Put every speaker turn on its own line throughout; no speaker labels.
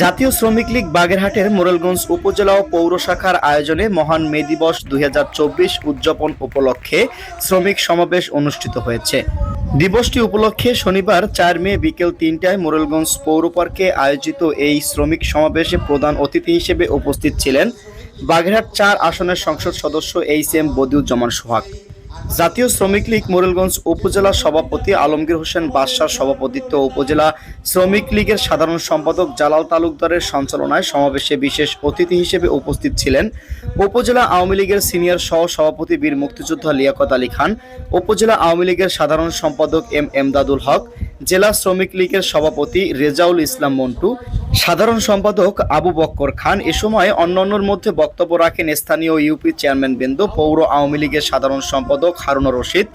জাতীয় শ্রমিক লীগ বাগেরহাটের মোরেলগঞ্জ উপজেলা ও পৌর শাখার আয়োজনে মহান মে দিবস দুই হাজার চব্বিশ উদযাপন উপলক্ষে শ্রমিক সমাবেশ অনুষ্ঠিত হয়েছে। দিবসটি উপলক্ষে শনিবার চার মে বিকেল তিনটায় মোরেলগঞ্জ পৌর পার্কে আয়োজিত এই শ্রমিক সমাবেশে প্রধান অতিথি হিসেবে উপস্থিত ছিলেন বাগেরহাট চার আসনের সংসদ সদস্য এইচ এম বদিউজ্জামান সোহাগ। জাতীয় শ্রমিক লীগ মোরেলগঞ্জ উপজেলা সভাপতি আলমগীর হোসেন বাদশার সভাপতিত্ব উপজেলা শ্রমিক লীগের সাধারণ সম্পাদক জালাল তালুকদারের সঞ্চালনায় সমাবেশে বিশেষ অতিথি হিসেবে উপস্থিত ছিলেন উপজেলা আওয়ামী লীগের সিনিয়র সহ সভাপতি বীর মুক্তিযোদ্ধা লিয়াকত আলী খান, উপজেলা আওয়ামী লীগের সাধারণ সম্পাদক এম এমদাদুল হক জেলা শ্রমিক লীগের সভাপতি রেজাউল ইসলাম মন্টু, সাধারণ সম্পাদক আবু বক্কর খান এ সময় অন্যান্যর মধ্যে বক্তব্য রাখেন স্থানীয় ইউপি চেয়ারম্যান বৃন্দ, পৌর আওয়ামী লীগের সাধারণ সম্পাদক হারুন রশিদ,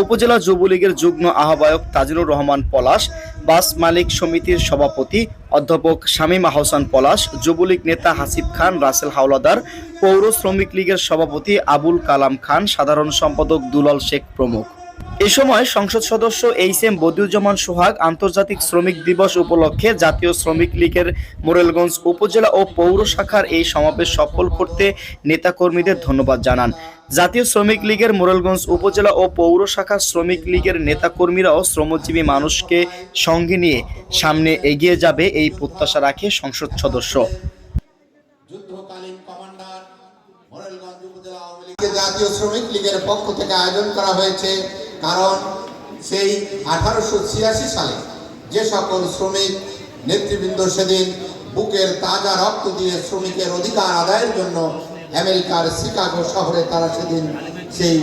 উপজেলা যুবলীগের যুগ্ম আহ্বায়ক তাজিলুর রহমান পলাশ, বাস মালিক সমিতির সভাপতি অধ্যাপক শামীম আহসান পলাশ যুবলীগ নেতা হাসিব খান, রাসেল হাওলাদার, পৌর শ্রমিক লীগের সভাপতি আবুল কালাম খান, সাধারণ সম্পাদক দুলাল শেখ প্রমুখ। এ সময় সংসদ সদস্য এইচ এম বদিউজ্জামান সোহাগ আন্তর্জাতিক শ্রমিক দিবস উপলক্ষে জাতীয় শ্রমিক লীগের মোরেলগঞ্জ উপজেলা ও পৌর শাখার এই সমাবেশ সফল করতে নেতাকর্মীদের ধন্যবাদ জানান। জাতীয় শ্রমিক লীগের মোরেলগঞ্জ উপজেলা ও পৌর শাখার শ্রমিক লীগের নেতাকর্মীরাও শ্রমজীবী মানুষকে সঙ্গে নিয়ে সামনে এগিয়ে যাবে এই প্রত্যাশা রাখে সংসদ সদস্য।
জাতীয় শ্রমিক লীগের পক্ষ থেকে আয়োজন করা হয়েছে। কারণ সেই আঠারোশো ছিয়াশি সালে যে সকল শ্রমিক, নেতৃবৃন্দ সেদিন বুকের তাজা রক্ত দিয়ে শ্রমিকের অধিকার আদায়ের জন্য আমেরিকার শিকাগো শহরে তারা সেদিন সেই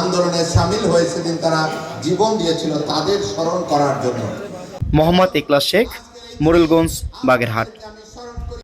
আন্দোলনে সামিল হয়ে সেদিন তারা জীবন দিয়েছিল তাদের স্মরণ করার জন্য।
মোহাম্মদ ইকলাস শেখ, মোরেলগঞ্জ, বাগেরহাট।